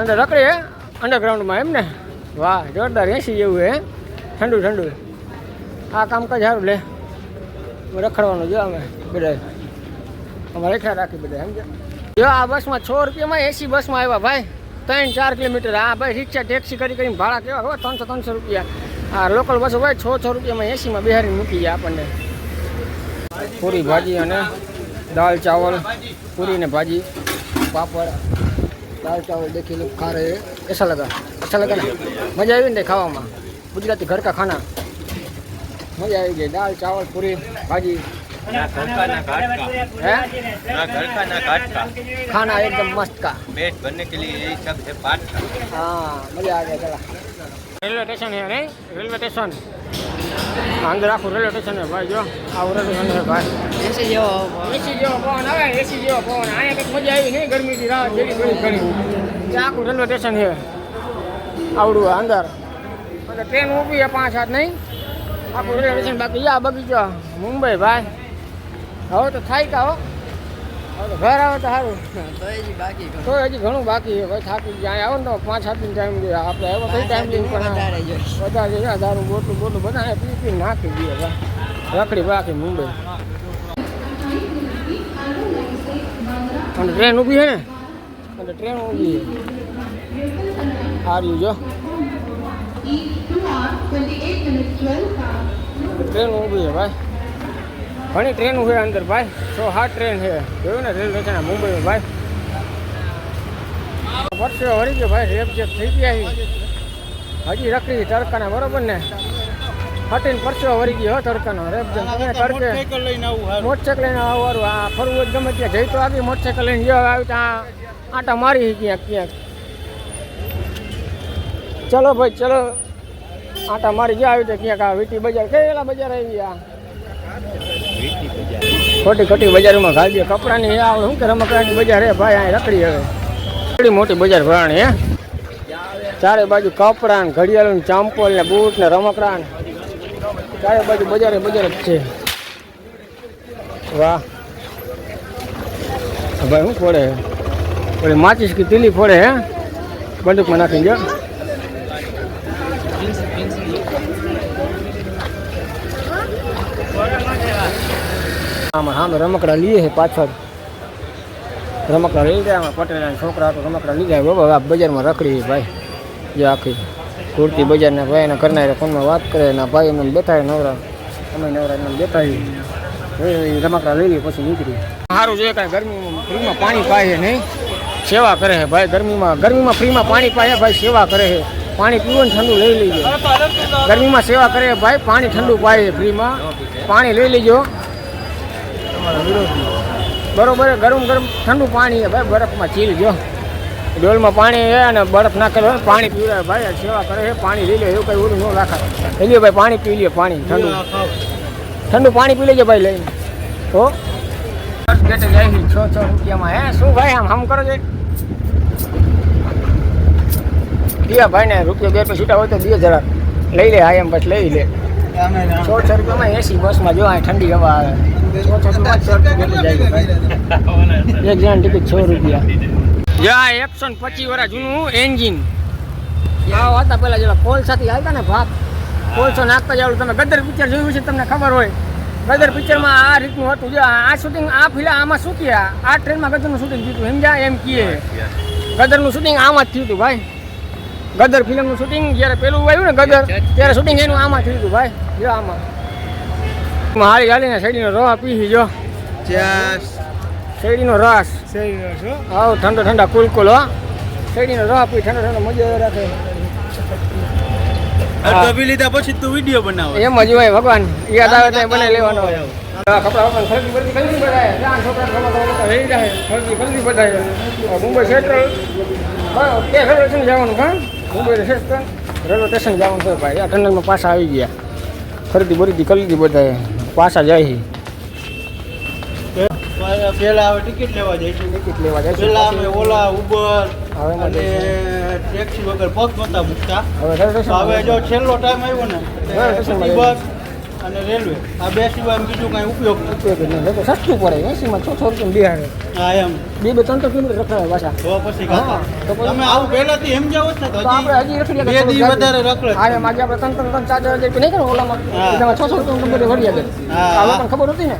અંદર રખડી હે અંડરગ્રાઉન્ડમાં એમ ને? વાહ, જોરદાર એસી જેવું હે? ઠંડુ ઠંડુ. આ કામ કઈ સારું લે. રખડવાનું જો અમે બધા અમારે ખ્યાલ રાખી બધા સમજ્યા? જો આ બસમાં છ રૂપિયામાં એસી બસમાં આવ્યા, ભાઈ. ત્રણ, ચાર કિલોમીટર. આ ભાઈ રિક્ષા, ટેક્સી કરી કરીને ભાડા કેવા? હોય ત્રણસો ત્રણસો રૂપિયા. આ લોકલ બસો ભાઈ છ છ રૂપિયામાં એસીમાં બિહારી મૂકી જાય આપણને. પૂરી ભાજી અને દાળ, ચાવલ, પૂરી ને ભાજી, પાપડ. દાળ ચાવલ દેખી લો ખા રહે ऐसा लगा अच्छा लगा ना मजा આવી ને ખાવામાં ગુજરાતી ઘર કા ખાના મજા આવી ગઈ દાળ ચાવલ પૂરી ભાજી ना घर का ना घाट का હે ना घर का ना घाट का खाना एकदम मस्त का पेट भरने के लिए यही सब है पाठ का हाँ मजा आ गया चला रेलवे स्टेशन है नहीं रेलवे स्टेशन અંદર આખું રેલવે સ્ટેશન છે ભાઈ જો આવું રેલવે સ્ટેશન છે ભાઈ. એસી જેવો એસી જેવો પવન આવે એસી જેવો પવન. અહીંયા કંઈક મજા આવી નહીં ગરમીથી રાહત જેવી ઘણી ઘણી આખું રેલવે સ્ટેશન છે. આવડું અંદર. અને ટ્રેન ઊભી છે પાંચ હાથ નહીં. આખું રેલવે સ્ટેશન બાકી. આ બગીચો. મુંબઈ ભાઈ. હવે તો થાય કા હો? ઘર આવે તો સારું. તો હજી ઘણું બાકી છે. ભાઈ થાકી ગયા આવો ને તો પાંચ સાત દિન ટાઈમ દે આપણે એવો કઈ ટાઈમ લઈને પણ વધારે છે દારૂ બોટલું બોટલું બધા પી પી નાખી દઈએ. ભાઈ રખડી બાકી મુંબઈ. અને ટ્રેન ઊભી છે ને? અને ટ્રેન ઊભી છે સારું જો. ટ્રેન ઊભી છે ભાઈ. ઘણી ટ્રેન છે અંદર ભાઈ. સો હા ટ્રેન છે. જોયું ને રેલવે છે મુંબઈમાં ભાઈ? વર્ષે વળી ગયો ભાઈ રેપ જેપ થઈ ગયા હજી રખડી તડકાના બરોબર ને? હટીને પરસેવો વળી ગયો હો તડકાનો રેપ જેમ તમે તડકે મોટરસાઇકલ લઈને આવવાનું આ ફરવું જ ગમે ત્યાં જઈ તો આવી મોટરસાઇકલ લઈને જો આવી ત્યાં આટા મારી ક્યાંક ક્યાંક. ચલો ભાઈ ચલો. આટા મારી ગયા આવી તો ક્યાંક આ વીટી બજાર કેલા બજાર આવી આ ખોટી ખોટી બજારોમાં દે કપડાની આવે શું કે રમકડાની બજાર હે ભાઈ અહીં રખડી હવે. એટલી મોટી બજાર ભરાણી હે? ચારે બાજુ કપડા ને ઘડિયાળ ને ચાંપોલ ને બૂટ ને રમકડા ને. ચારે બાજુ બજારે બજાર જ છે. વાહ. ભાઈ શું ફોડે? ઓલી માચીસ કે તીલી ફોડે, હે? બંદૂકમાં નાખીને જો. આમાં સામે રમકડા લઈએ છે પાછળ. રમકડા લઈ ગયા આમાં પટેલના છોકરા તો રમકડા લઈ ગયા બાબા, આ બજારમાં રખડી છે ભાઈ. જે આખી કુર્તી બજારના ભાઈ એના કરનારા ફોનમાં વાત કરે, એના ભાઈ એમને બેઠા છે નવરા. અમે નવરા એમને બેઠા છીએ. એ રમકડા લઈ લઈએ પછી નીકળી સારું છે કાંઈ ગરમીમાં ફ્રીમાં પાણી પાય છે નહીં. સેવા કરે છે ભાઈ ગરમીમાં. ગરમીમાં ફ્રીમાં પાણી પાય ભાઈ, સેવા કરે છે. પાણી પીવો ને ઠંડુ લઈ લેજો. ગરમીમાં સેવા કરે છે ભાઈ, પાણી ઠંડુ પાય છે ફ્રીમાં. પાણી લઈ લેજો. બરોબર ગરમ ગરમ ઠંડુ પાણી છે ભાઈ બરફમાં ચીલ જો. ડોલમાં પાણી છે અને બરફ ના કરે પાણી પીવડાવે ભાઈ સેવા કરે છે પાણી લઈ લે એવું કઈ ઓલું ન રાખાય લઈ ભાઈ પાણી પી લે પાણી ઠંડુ. ઠંડુ પાણી પી લેજો ભાઈ લઈને. ગેટે જાય છ છ રૂપિયામાં. હે શું ભાઈ આમ આમ કરો છો? દિયા ભાઈ ને રૂપિયા બે રૂપિયા છૂટા હોય તો દિયા જરા લઈ લે હા એમ બસ લઈ લે. છ છ રૂપિયામાં એસી બસમાં જો ઠંડી હવા આવે. એક જણ ટિકિટ છ રૂપિયા. યા એકસો ને પચીસ વર્ષ જૂનું એન્જિન આ હતા પેલા જેલા કોલસાથી આવતા ને ભાત કોલસો નાખતા જાવ તમે. ગદર પિક્ચર જોયું છે તમને ખબર હોય. ગદર પિક્ચરમાં આ રીતનું હતું. જો આ શૂટિંગ આ ફિલ્મ આમાં શું કયા આ ટ્રેનમાં ગદરનું શૂટિંગ થયું હતું. સમજ્યા એમ કીએ ગદરનું શૂટિંગ આમાં જ થયું હતું ભાઈ. ગદર ફિલ્મનું શૂટિંગ જ્યારે પેલું આવ્યું ને ગદર ત્યારે શૂટિંગ એનું આમાં થયું હતું ભાઈ. જો આમાં હાલી હાલીને શેરડીનો રવા પી જો. શેરડીનો રસ. હાવ ઠંડો ઠંડા કુલ કુલ હો. શેરડીનો રવા પી ઠંડો ઠંડો મજા રાખે. અડધો લીધા પછી તું વીડિયો બનાવો. એમ જ હોય ભગવાન. યાદ આવે તો બને લેવાનો. હોય કપડા વપડા ખરીદી બધી ખરીદી બધાય ત્યાં છોકરા રમત રમત રહી જાય. ખરીદી ખરીદી બધાય મુંબઈ સેન્ટ્રલ. રેલવે સ્ટેશન જવાનું હા. મુંબઈ સ્ટેશન. રેલવે સ્ટેશન જવાનું છે ભાઈ. આ ટનલમાં પાછા આવી ગયા. ખરીદી બરીદી કરી લીધી બધા પાછા જાય છે પહેલા હવે ટિકિટ લેવા જાય ટિકિટ લેવા જાય પહેલા અમે ઓલા ઉબર હવે અને ટેક્સી વગર પગ નહોતા મૂકતા. હવે જો છેલ્લો ટાઈમ આવ્યો ને હા, બસ અને રેલવે. આ બે સિવાય બીજું કાંઈ ઉપયોગ ઉપયોગ જ નહીં તો સસ્તું પડે. એસીમાં છ છ રૂપિયા બિહાડે હા એમ. બે બે ત્રણ ત્રણ કિલોમીટર રખડાવે પાછા. તો પછી તમે આવું પહેલાથી એમ જાવ ને તો આપણે હજી રખડી બે દી વધારે રખડે. હા એમ આજે આપણે ત્રણ ત્રણ ત્રણ ચાર ચાર હજાર નહીં કરો ઓલામાં. એમાં છ છ રૂપિયા બધે વળી હા. આ લોકોને ખબર હતી ને?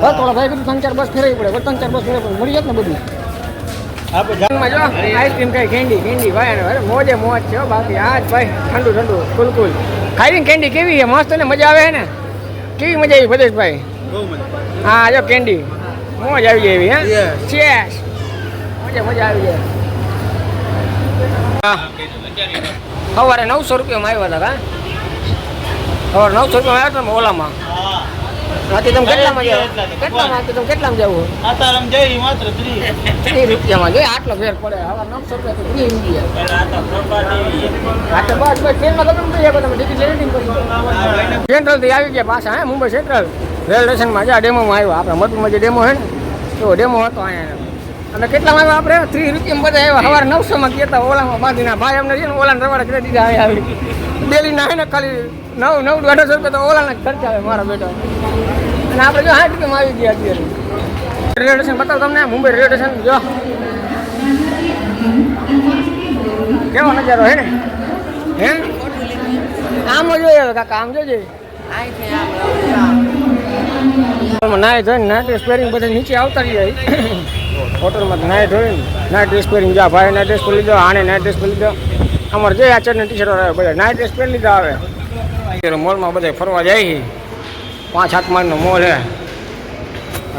બસ થોડા ભાઈ બધું ત્રણ ચાર બસ ફેરવી પડે. ત્રણ ચાર બસ ફેરવી પડે. મળી જાય ને બધું. આઈસ્ક્રીમ કઈ કેન્ડી કેન્ડી ભાઈ મોજે મોજ છે બાકી. આજ ભાઈ ઠંડુ ઠંડુ કુલ ખાઈ કેન્ડી કેવી છે? મસ્ત ને મજા આવે ને? કેવી મજા આવી ભદેશભાઈ? હા જો કેન્ડી. મોજ આવી જાય એવી હા? ચેસ મજા મજા આવી જાય. સવારે નવસો રૂપિયામાં આવ્યા હતા હા સવારે નવસો રૂપિયામાં આવ્યા હતા ઓલામાં? તમે કેટલામાં જાવ કેટલામાં? રાતે તમે કેટલામાં જવું આતારામ જઈ માત્ર ત્રીસ. ત્રીસ રૂપિયામાં. જોઈએ આટલો ફેર પડે. હવે નવસો રૂપિયા તો ત્રીસ રૂપિયા આ તો બસ બસ ટ્રેનમાં ગમે તો જાય તમે ટિકિટ લીધી સેન્ટ્રલથી આવી ગયા પાછા હે મુંબઈ સેન્ટ્રલ રેલવે સ્ટેશનમાં જ્યાં ડેમોમાં આવ્યો. આપણે મધુમાં જે ડેમો હે ને તો ડેમો હતો અહીંયા. અને કેટલામાં આવ્યા આપણે? ત્રીસ રૂપિયામાં બધા આવ્યા. સવારે નવસોમાં ગયા હતા ઓલામાં. બાંધીના ભાઈ અમને છે ને ઓલાને રવાડા કરી દીધા આવી ડેલીના હે ને ખાલી નવ નવ અઢારસો રૂપિયા તો ઓલાના ખર્ચ આવે મારા બેટા. અને આપણે જો સાઠ રૂપિયામાં આવી ગયા અત્યારે. રેલવે સ્ટેશન બતાવો તમને, મુંબઈ રેલવે સ્ટેશન, જો. કેવો નજારો હે? હે? આમ જોઈએ હવે કાકા, આમ જોજે નાય ધોઈને નાઇટ ડ્રેસ પહેરીને બધા નીચે આવતા રહીએ. હોટલમાં નાય ધોઈને નાઇટ ડ્રેસ પહેરીને જા, ભાઈ નાઇટ ડ્રેસ પહેરી લીધો આને નાઇટ ડ્રેસ પહેરી લીધો અમારે જે આ ચડને ટી શર્ટ આવે બધા નાઇટ ડ્રેસ પહેરી લીધા આવે. મોલમાં બધા ફરવા જાય પાંચ સાત માળનો મોલ હે.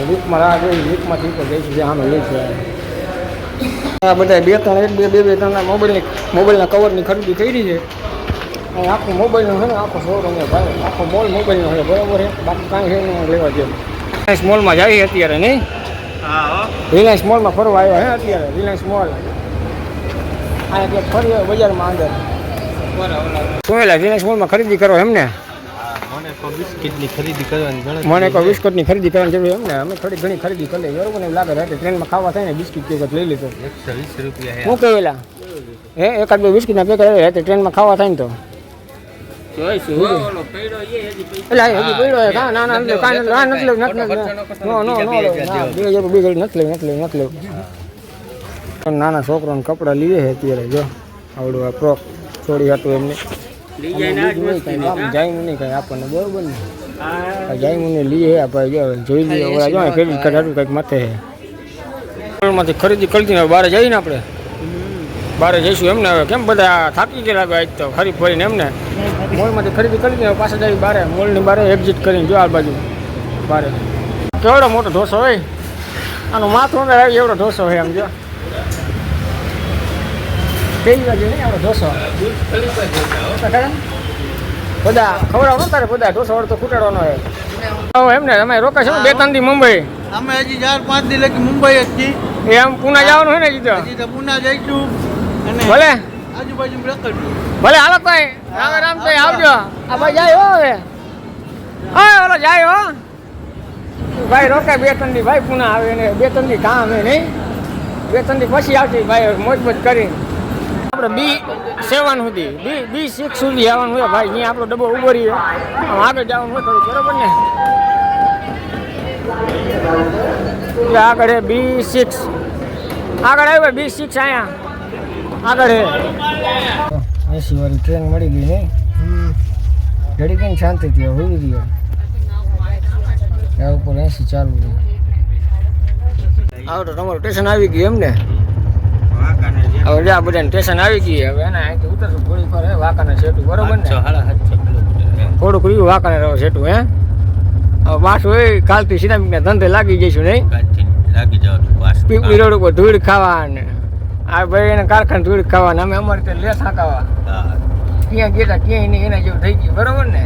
વીકમાં રાહ જોઈ વીકમાંથી ઉપર જઈશું જે આમે લે છે આ બધા બે ત્રણ એક બે બે બે ત્રણ મોબાઈલની મોબાઈલના કવરની ખરીદી કરી છે. અને આખું મોબાઈલનું છે ને આખો શોરૂમ છે ભાઈ. આખો મોલ મોબાઈલનો છે બરાબર છે બાકી કાંઈ છે નહીં લેવા જેવું. રિલાયન્સ મોલમાં જઈએ અત્યારે નહીં? હા રિલાયન્સ મોલમાં ફરવા આવ્યા હે અત્યારે રિલાયન્સ મોલ અહીંયા ક્યાંક ફરી બજારમાં અંદર શું એલા રિલાયન્સ મોલમાં ખરીદી કરો એમને મને કોઈ બિસ્કિટની ખરીદી કરવાની મને કોઈ બિસ્કુટની ખરીદી કરવાની જરૂર એમને અમે થોડી ઘણી ખરીદી કરી લઈએ બરોબર ને લાગે રાતે ટ્રેનમાં ખાવા થાય ને બિસ્કિટ કે લઈ લીધો એકસો વીસ રૂપિયા શું કહેલા હે એકાદ બે બિસ્કિટના પેકેટ રાતે ટ્રેનમાં ખાવા થાય ને તો નથી લેવું નથી લેવું નથી લેવું પણ નાના છોકરાને કપડાં લીધે છે અત્યારે જો આવડું આ ફ્રોક છોડી હતું એમને નહીં જાયનું નહીં કાંઈ આપણને બરોબર ને જાયનું ને લઈએ આ ભાઈ જો જોઈ લઈએ ઓલા જો ક્રેડિટ કાર્ડ હતું કંઈક માથે માંથી ખરીદી કરી દીધી હવે બહાર જઈને આપણે બહાર જઈશું એમને હવે કેમ બધા થાકી ગયા લાગે આજ તો ફરી ફરીને એમને મોલમાંથી ખરીદી કરી હવે પાછા જઈ બારે મોલની બારે એક્ઝિટ કરીને જો આ બાજુ બારે કેવડો મોટો ઢોસો હોય આનું માથું અંદર આવી એવડો ઢોસો હોય આમ જો પેલી બાજુ નહીં આવડો ઢોસો તો બધા ખવડાવો ને તારે બધા ઢોસો વળતો ખૂટાડવાનો હોય. એમને અમે રોકાશો બે ત્રણ દી મુંબઈ. અમે હજી ચાર પાંચ દી લગી મુંબઈ જ છીએ. એ આમ પુના જવાનું હોય ને હજી તો? પુના જઈશું. અને ભલે. આજુબાજુ ભલે હાલો ભાઈ રામ રામ તો આવજો. આ ભાઈ જાય હો હવે. હા ઓલો જાય હો. ભાઈ રોકાય બે ત્રણ દી ભાઈ પુના આવે ને બે ત્રણ દી કામ હે નહીં. બે ત્રણ દી પછી આવશે ભાઈ મોજ મોજ કરી આપણે બી સેવન સુધી બી બી સિક્સ સુધી આવવાનું હોય ભાઈ. અહીંયા આપણો ડબ્બો ઊભો રહીએ આમ આગળ જવાનું હોય થોડું બરોબર ને? એટલે આગળ હે બી સિક્સ આગળ આવ્યો બી સિક્સ અહીંયા. આગળ હે. એસી વાળી ટ્રેન મળી ગઈ નહીં ઘડી કઈ શાંતિ થી હોવી રહ્યો ત્યાં ઉપર એસી ચાલુ છે. આવો તો તમારું સ્ટેશન આવી ગયું એમ ને? હવે જા બધા સ્ટેશન આવી ગઈ હવે એના અહીંથી ઉતરશું. થોડી ફર હે વાંકાના સેટું બરોબર ને? થોડુંક રહ્યું વાંકાને રહો સેટું હે? હવે પાછું એ કાલથી સિરામિકના ધંધે લાગી જઈશું નહીં? લાગી જવાનું પીપળી રોડ ઉપર ધૂળ ખાવા ને આ ભાઈ એને કારખાને ધૂળ ખાવા ને અમે અમારે ત્યાં લેસ હાંકાવા. ક્યાં ગયા ક્યાંય નહીં એના જેવું થઈ ગયું. બરોબર ને?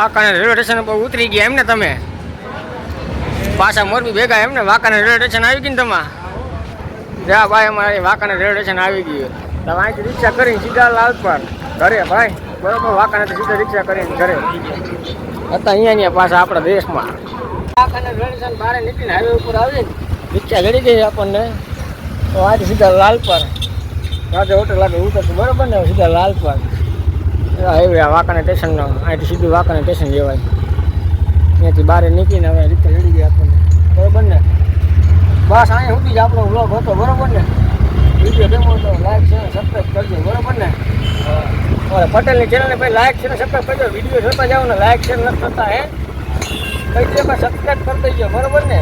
વાંકાને રેલવે સ્ટેશન પર ઉતરી ગયા એમને તમે? પાછા મોરબી ભેગા એમને વાંકાને રેલવે સ્ટેશન આવી ગઈ ને તમા જા ભાઈ, અમારે વાંકાને રેલવે સ્ટેશન આવી ગયું તમે અહીંથી રિક્ષા કરીને સીધા લાલ પર ઘરે, ભાઈ. બરોબર વાંકાને તો સીધા રિક્ષા કરીને ઘરે. હતા અહીંયા પાછા આપણા દેશમાં. વાંકાને રેલવે સ્ટેશન બહાર નીકળીને હાઈવે ઉપર આવીને રિક્ષા ઘડી ગઈ આપણને. તો આજે સીધા લાલ પર. રાતે હોટલ લાગે ઉતરશું, બરોબર ને? સીધા લાલ પર. હાઈવે વાંકાના સ્ટેશનનો અહીંથી સીધું વાંકાના સ્ટેશન જવાય. અહીંયાથી બહાર નીકળીને હવે રીતે રેડી ગયા આપણને. બરોબર ને? બસ અહીંયા સુધી જ આપણો વ્લોગ હતો, બરોબર ને? વીડિયો ડેમો તો લાઈક છે સબસ્ક્રાઈબ કરજો, બરોબર ને? ઓલા પટેલની ચેનલને ભાઈ લાઈક છે સબસ્ક્રાઈબ કરજો વીડિયો જોતા જાઓ ને લાઈક છે ને નથી થતા હે? કઈ છે સબસ્ક્રાઈબ કરી દેજો, બરોબર ને?